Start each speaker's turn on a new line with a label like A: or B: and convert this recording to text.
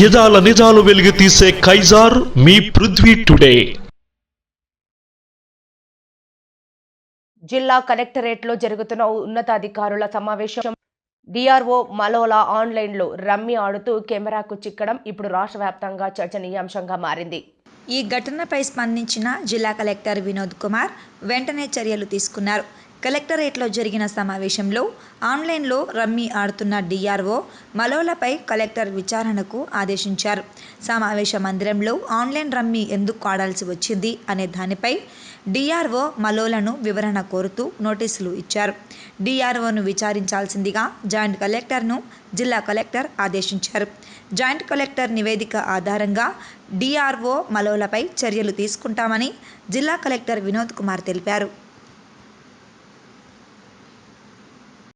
A: యదాల నిజాలు వెలిగి తీసే కైజార్ మీ పృథ్వీ టుడే.
B: జిల్లా కలెక్టరేట్లో జరుగుతున్న ఉన్నతాధికారుల సమావేశం. డిఆర్ఓ మలోలా ఆన్లైన్లో రమ్మి ఆడుతూ కెమెరాకు చిక్కడం ఇప్పుడు రాష్ట్ర వ్యాప్తంగా చర్చనీయాంశంగా మారింది.
C: ఈ ఘటనపై స్పందించిన జిల్లా కలెక్టర్ వినోద్ కుమార్ వెంటనే చర్యలు తీసుకున్నారు. కలెక్టరేట్లో జరిగిన సమావేశంలో ఆన్లైన్లో రమ్మీ ఆడుతున్న డిఆర్ఓ మలోలపై కలెక్టర్ విచారణకు ఆదేశించారు. సమావేశ మందిరంలో ఆన్లైన్ రమ్మీ ఎందుకు ఆడాల్సి వచ్చింది అనే దానిపై డిఆర్ఓ మలోలను వివరణ కోరుతూ నోటీసులు ఇచ్చారు. డిఆర్ఓను విచారించాల్సిందిగా జాయింట్ కలెక్టర్ను జిల్లా కలెక్టర్ ఆదేశించారు. జాయింట్ కలెక్టర్ నివేదిక ఆధారంగా డిఆర్ఓ మలోలపై చర్యలు తీసుకుంటామని జిల్లా కలెక్టర్ వినోద్ కుమార్ తెలిపారు.